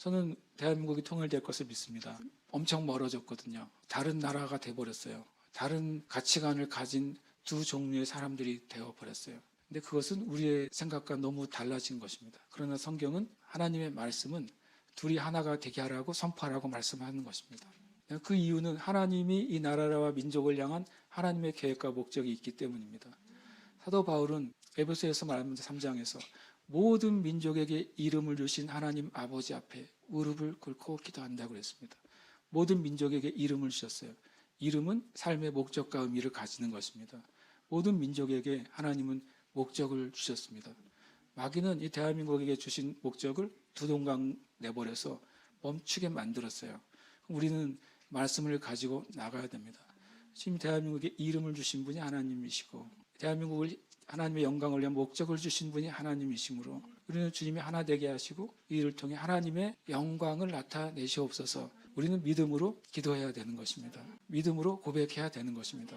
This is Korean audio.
저는 대한민국이 통일될 것을 믿습니다. 엄청 멀어졌거든요. 다른 나라가 돼버렸어요. 다른 가치관을 가진 두 종류의 사람들이 되어버렸어요. 근데 그것은 우리의 생각과 너무 달라진 것입니다. 그러나 성경은 하나님의 말씀은 둘이 하나가 되게 하라고 선포하라고 말씀하는 것입니다. 그 이유는 하나님이 이 나라와 민족을 향한 하나님의 계획과 목적이 있기 때문입니다. 사도 바울은 에베소에서 말하면서 3장에서 모든 민족에게 이름을 주신 하나님 아버지 앞에 무릎을 꿇고 기도한다고 그랬습니다. 모든 민족에게 이름을 주셨어요. 이름은 삶의 목적과 의미를 가지는 것입니다. 모든 민족에게 하나님은 목적을 주셨습니다. 마귀는 이 대한민국에게 주신 목적을 두 동강 내버려서 멈추게 만들었어요. 우리는 말씀을 가지고 나가야 됩니다. 지금 대한민국에 이름을 주신 분이 하나님이시고 대한민국을 하나님의 영광을 위한 목적을 주신 분이 하나님이시므로 우리는 주님이 하나 되게 하시고 이 일을 통해 하나님의 영광을 나타내시옵소서 우리는 믿음으로 기도해야 되는 것입니다. 믿음으로 고백해야 되는 것입니다.